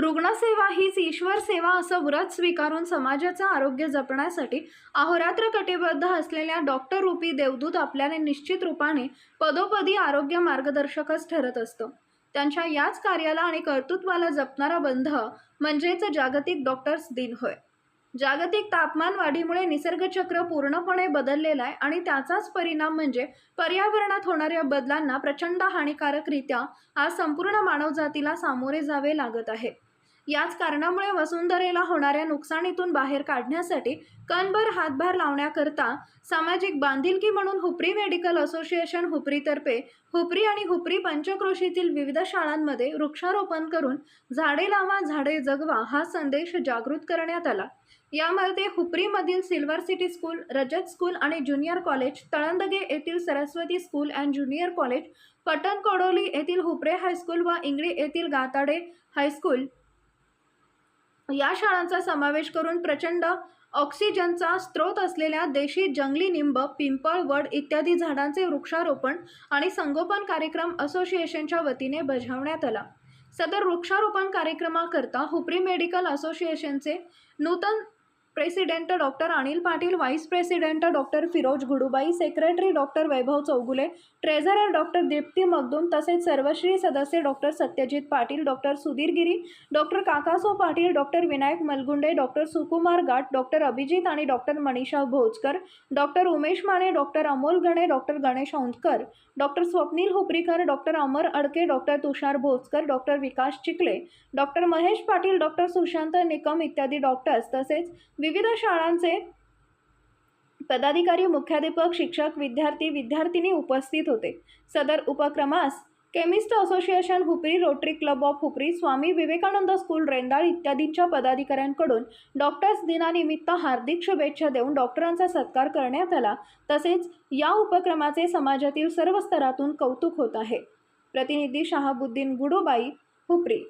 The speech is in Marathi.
रुग्णसेवा हीच ईश्वर सेवा असं व्रत स्वीकारून समाजाचं आरोग्य जपण्यासाठी अहोरात्र कटिबद्ध असलेल्या डॉक्टर रूपी देवदूत आपल्याने निश्चित रूपाने पदोपदी आरोग्य मार्गदर्शकच ठरत असतं. त्यांच्या याच कार्याला आणि कर्तृत्वाला जपणारा बंध म्हणजेच जागतिक डॉक्टर्स दिन होय. जागतिक तापमान वाढीमुळे निसर्गचक्र पूर्णपणे बदललेला आहे आणि त्याचाच परिणाम म्हणजे पर्यावरणात होणाऱ्या बदलांना प्रचंड हानिकारकरित्या आज संपूर्ण मानवजातीला सामोरे जावे लागत आहे. याच कारणामुळे वसुंधरेला होणाऱ्या नुकसानीतून बाहेर काढण्यासाठी कणभर हातभार लावण्याकरता सामाजिक बांधिलकी म्हणून हुपरी मेडिकल असोसिएशन हुपरीतर्फे हुपरी आणि हुपरी पंचक्रोशीतील विविध शाळांमध्ये वृक्षारोपण करून झाडे लावा झाडे जगवा हा संदेश जागृत करण्यात आला. यामध्ये हुपरीमधील silver city school Rajat school आणि ज्युनियर कॉलेज तळंदगे येथील Saraswati school and junior college Pattan Kodoli येथील हुपरे हायस्कूल व इंगळी येथील गाताडे हायस्कूल या शाळांचा समावेश करून प्रचंड ऑक्सिजनचा स्रोत असलेल्या देशी जंगली निंब पिंपळ वड इत्यादी झाडांचे वृक्षारोपण आणि संगोपन कार्यक्रम असोसिएशनच्या वतीने बजावण्यात आला. सदर वृक्षारोपण कार्यक्रमाकरता हुपरी मेडिकल असोसिएशनचे नूतन president doctor Anil Patil vice president doctor Firoz Gudubai secretary doctor Vaibhav Chougule treasurer doctor Deepti Magdum तसेच सर्वश्री सदस्य doctor Satyajit Patil doctor Sudhir Giri doctor Kakaso Patil doctor Vinayak Malgunde doctor Sukumar Gath doctor Abhijit आणि doctor Manisha Bhojkar doctor Umesh Mane doctor Amol Gane doctor Ganesh Aundhkar doctor Swapnil Huparikar doctor Amar Adke doctor Tushar Bhojkar doctor Vikas Chikle doctor Mahesh Patil doctor Sushant Nikam इत्यादी डॉक्टर्स तसेच विविध शाळांचे पदाधिकारी मुख्याध्यापक शिक्षक विद्यार्थी विद्यार्थिनी उपस्थित होते. सदर उपक्रमास chemist association Hupari Rotary club of Hupari Swami Vivekananda school Rendal इत्यादींच्या पदाधिकाऱ्यांकडून डॉक्टर्स दिनानिमित्त हार्दिक शुभेच्छा देऊन डॉक्टरांचा सत्कार करण्यात आला. तसेच या उपक्रमाचे समाजातील सर्व स्तरातून कौतुक होत आहे. प्रतिनिधी शहाबुद्दीन गुडोबाई हुपरी